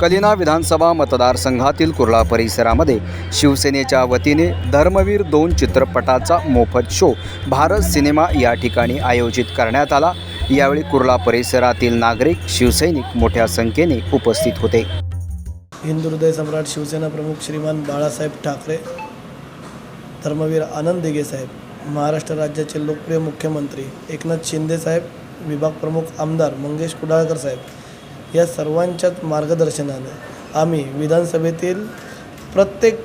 कलिना विधानसभा मतदारसंघातील कुर्ला परिसरामध्ये शिवसेनेच्या वतीने धर्मवीर दोन चित्रपटाचा मोफत शो भारत सिनेमा या ठिकाणी आयोजित करण्यात आला. यावेळी कुर्ला परिसरातील नागरिक शिवसैनिक मोठ्या संख्येने उपस्थित होते. हिंदू हृदय सम्राट शिवसेना प्रमुख श्रीमान बाळासाहेब ठाकरे धर्मवीर आनंद दिघे साहेब महाराष्ट्र राज्याचे लोकप्रिय मुख्यमंत्री एकनाथ शिंदे साहेब विभाग प्रमुख आमदार मंगेश कुडाळकर साहेब या सर्वांच्याच मार्गदर्शनाने आम्ही विधानसभेतील प्रत्येक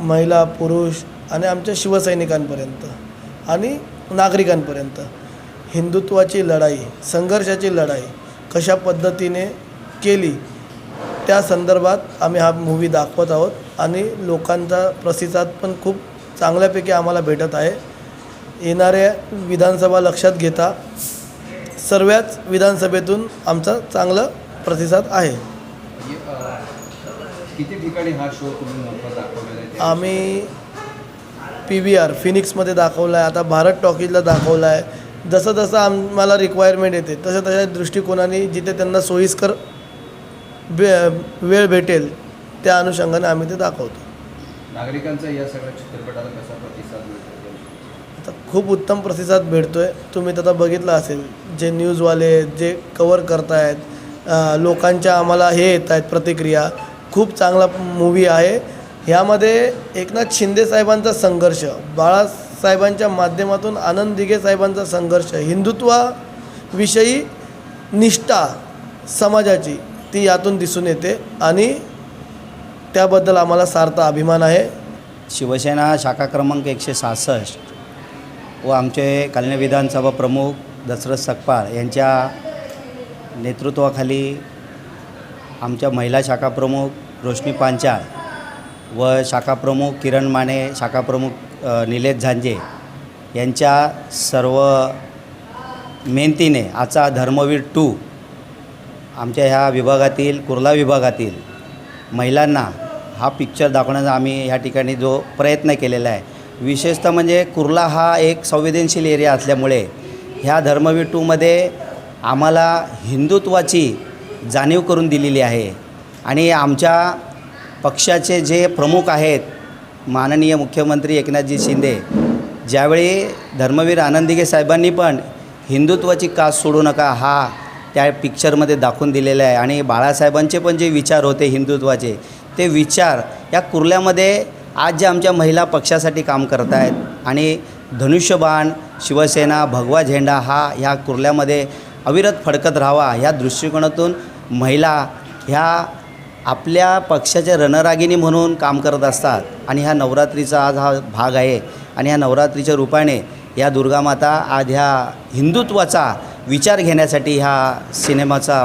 महिला पुरुष आणि आमच्या शिवसैनिकांपर्यंत आणि नागरिकांपर्यंत हिंदुत्वाची लढाई संघर्षाची लढाई कशा पद्धतीने केली त्या संदर्भात आम्ही हा मूवी दाखवत आहोत आणि लोकांचा प्रतिसाद पण खूप चांगल्यापैकी आम्हाला भेटत आहे. येणाऱ्या विधानसभा लक्षात घेता सर्वच विधानसभेतून आमचा चांगला प्रतिसाद आहे. किती ठिकाणी हा शो तुम्ही मोफत दाखवलेला आहे? आम्ही पी व्ही आर फिनिक्समध्ये दाखवला आहे आता भारत टॉकीजला दाखवला आहे जसं जसं आम्हाला रिक्वायरमेंट येते तशा तशा दृष्टिकोनाने जिथे त्यांना सोयीस्कर वे वेळ भेटेल त्या अनुषंगाने आम्ही ते दाखवतो. नागरिकांचा या सगळ्या चित्रपटाला कसा प्रतिसाद आता खूप उत्तम प्रतिसाद भेटतो आहे तुम्ही आता बघितलं असेल जे न्यूजवाले जे कवर करतायत लोकांच्या आम्हाला हे येत आहेत प्रतिक्रिया. खूप चांगला मूवी आहे. ह्यामध्ये एकनाथ शिंदे साहेबांचा संघर्ष बाळासाहेबांच्या माध्यमातून आनंद दिघे साहेबांचा संघर्ष हिंदुत्वाविषयी निष्ठा समाजाची ती यातून दिसून येते आणि त्याबद्दल आम्हाला सार्थ अभिमान आहे. शिवसेना शाखा क्रमांक एकशे सहासष्ट व आमचे कल्याण विधानसभा प्रमुख दशरथ सकपाळ यांच्या नेतृत्वाखाली आमच्या महिला शाखाप्रमुख रोशनी पांचाळ व शाखाप्रमुख किरण माने शाखाप्रमुख निलेश झांजे यांच्या सर्व मेहनतीने आजचा धर्मवीर टू आमच्या ह्या विभागातील कुर्ला विभागातील महिलांना हा पिक्चर दाखवण्याचा आम्ही ह्या ठिकाणी जो प्रयत्न केलेला आहे विशेषतः म्हणजे कुर्ला हा एक संवेदनशील एरिया असल्यामुळे ह्या धर्मवीर टूमध्ये आम्हाला हिंदुत्वाची जाणीव करून दिलेली आहे. आणि आमच्या पक्षाचे जे प्रमुख आहेत माननीय मुख्यमंत्री एकनाथजी शिंदे ज्यावेळी धर्मवीर आनंदिगे साहेबांनी पण हिंदुत्वाची कास सोडू नका हा त्या पिक्चरमध्ये दाखवून दिलेला आहे. आणि बाळासाहेबांचे पण जे विचार होते हिंदुत्वाचे ते विचार या कुर्ल्यामध्ये आज जे आमच्या महिला पक्षासाठी काम करत आहेत आणि धनुष्यबाण शिवसेना भगवा झेंडा हा ह्या कुर्ल्यामध्ये अविरत फडकत राहावा ह्या दृष्टिकोनातून महिला ह्या आपल्या पक्षाच्या रणरागिणी म्हणून काम करत असतात. आणि ह्या नवरात्रीचा आज हा भाग आहे. आणि ह्या नवरात्रीच्या रूपाने या दुर्गामाता आज ह्या हिंदुत्वाचा विचार घेण्यासाठी ह्या सिनेमाचा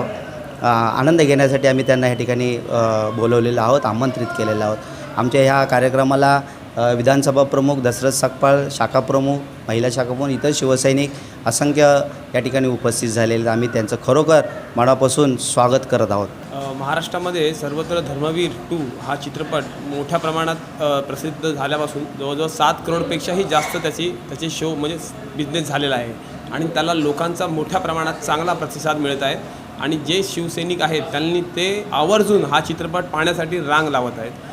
आनंद घेण्यासाठी आम्ही त्यांना या ठिकाणी बोलवलेलो बोलवलेलं आहोत आमंत्रित केलेलं आहोत. आमच्या ह्या कार्यक्रमाला विधानसभा प्रमुख दशरथ सकपाळ शाखा प्रमुख महिला शाखाप्रमुख इतर शिवसैनिक असंख्य या ठिकाणी उपस्थित झालेले आहेत. आम्ही त्यांचं खरोखर मनापासून स्वागत करत आहोत. महाराष्ट्रामध्ये सर्वत्र धर्मवीर टू हा चित्रपट मोठ्या प्रमाणात प्रसिद्ध झाल्यापासून जवळजवळ सात करोडपेक्षाही जास्त त्याची त्याचे शो म्हणजे बिझनेस झालेला आहे. आणि त्याला लोकांचा मोठ्या प्रमाणात चांगला प्रतिसाद मिळत आहे. आणि जे शिवसैनिक आहेत त्यांनी ते आवर्जून हा चित्रपट पाहण्यासाठी रांग लावत आहेत.